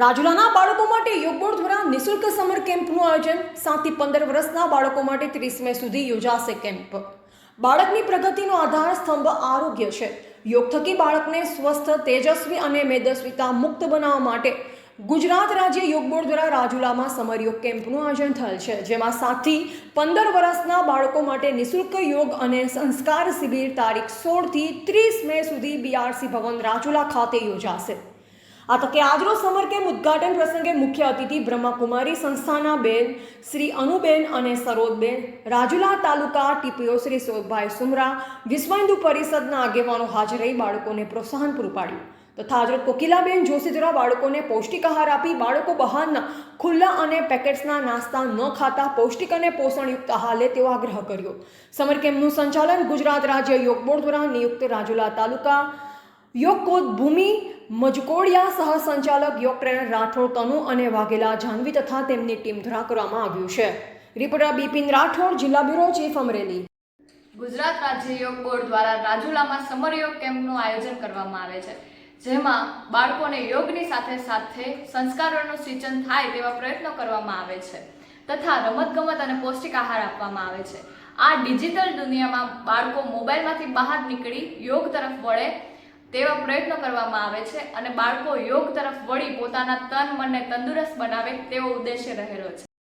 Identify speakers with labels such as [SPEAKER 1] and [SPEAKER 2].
[SPEAKER 1] રાજુલાના બાળકો માટે યોગબોર્ડ દ્વારા નિઃશુલ્ક સમર કેમ્પનું આયોજન. સાતથી પંદર વર્ષના બાળકો માટે ત્રીસ મે સુધી યોજાશે કેમ્પ. બાળકની પ્રગતિનો આધાર સ્તંભ આરોગ્ય છે. યોગ થકી બાળકને સ્વસ્થ, તેજસ્વી અને મેદસ્વીતા મુક્ત બનાવવા માટે ગુજરાત રાજ્ય યોગ બોર્ડ દ્વારા રાજુલામાં સમર યોગ કેમ્પનું આયોજન થયેલ છે, જેમાં સાતથી પંદર વર્ષના બાળકો માટે નિઃશુલ્ક યોગ અને સંસ્કાર શિબિર તારીખ સોળથી ત્રીસ મે સુધી બીઆરસી ભવન રાજુલા ખાતે યોજાશે. આ તકે આજનો સમર કેમ્પ ઉદ્ઘાટન પ્રસંગે મુખ્ય અતિથિ બ્રહ્માકુમારી સંસ્થાના બેન શ્રી અનુબેન અને સરોદબેન, રાજુલા તાલુકા ટીપીઓ શ્રી શોભભાઈ સુમરા વિશ્વ હિન્દુ પરિષદના આગેવાનો હાજર રહી બાળકોને પ્રોત્સાહન પૂરું પાડ્યું. તથા હજરત કોકિલાબેન જોશી દ્વારા બાળકોને પૌષ્ટિક આહાર આપી બાળકો બહારના ખુલ્લા અને પેકેટ્સના નાસ્તા ન ખાતા પૌષ્ટિક અને પોષણયુક્ત આહાર લે તેવો આગ્રહ કર્યો. સમર કેમ્પનું સંચાલન ગુજરાત રાજ્ય યોગ બોર્ડ દ્વારા નિયુક્ત રાજુલા તાલુકા યોગ કોચ ભૂમિ મજકોડિયા સહસંચાલક યોગ ટ્રેનર રાઠોડ તનુ અને વાઘેલા જાનવી તથા તેમની ટીમ દ્વારા કરવામાં આવ્યું છે. રિપોર્ટર બિપિન રાઠોડ, જિલ્લા બ્યુરો ચીફ અમરેલી.
[SPEAKER 2] ગુજરાત રાજ્ય યોગ બોર્ડ દ્વારા રાજુલામાં સમર યોગ કેમ્પનું આયોજન કરવામાં આવે છે, જેમાં બાળકોને યોગની સાથે સાથે સંસ્કારોનું સિંચન થાય તેવા પ્રયત્નો કરવામાં આવે છે, તથા રમતગમત અને પૌષ્ટિક આહાર આપવામાં આવે છે. આ ડિજિટલ દુનિયામાં બાળકો મોબાઈલમાંથી બહાર નીકળી યોગ તરફ વળે તેવા પ્રયત્નો કરવામાં આવે છે અને બાળકો યોગ તરફ વળી પોતાના તન મનને તંદુરસ્ત બનાવે તેવો ઉદ્દેશ્ય રહેલો છે.